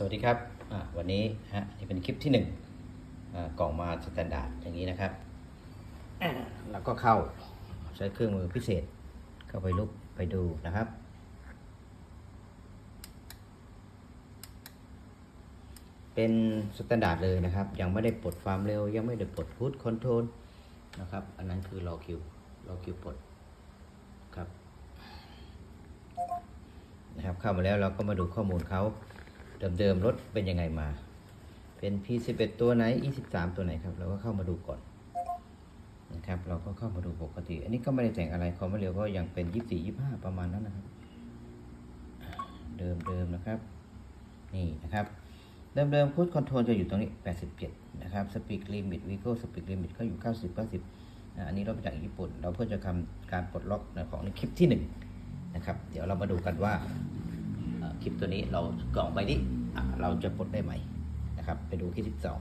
สวัสดีครับวันนี้ฮะนี่เป็นคลิปที่หนึ่งกล่องมาสแตนดาร์ดอย่างนี้นะครับอ่าแล้วก็เข้าใช้เครื่องมือพิเศษเข้าไปลุกไปดูนะครับ เป็นสแตนดาร์ดเลยนะครับ ยังไม่ได้ปลดความเร็ว ยังไม่ได้ปลดฮูดคอนโทรลนะครับ อันนั้นคือรอคิวรอคิวปลดครับนะครับเข้ามาแล้วเราก็มาดูข้อมูลเขา เดิมๆรถเป็นยังไงมา เป็น P11 ตัวไหน E13 ตัวไหนครับ เราก็เข้ามาดูก่อนนะครับ เราก็เข้ามาดูปกติ อันนี้ก็ไม่ได้แต่งอะไรความเร็วก็ยังเป็น 24 25 ประมาณนั้นนะครับ เดิมๆนะครับ นี่นะครับ เดิมๆคูดคอนโทรลจะอยู่ตรงนี้ 87 นะครับสปีดลิมิตวีโก้สปีดลิมิตก็อยู่ 90 90อ่าอันนี้เราไปจากญี่ปุ่น เราเพื่อจะทำการปลดล็อกของในคลิปที่ 1 นะครับ เดี๋ยวเรามาดูกันว่า คลิปตัวนี้เรากล่องใบนี้เราจะปลดได้ไหมนะครับ ไปดูคลิปที่สอง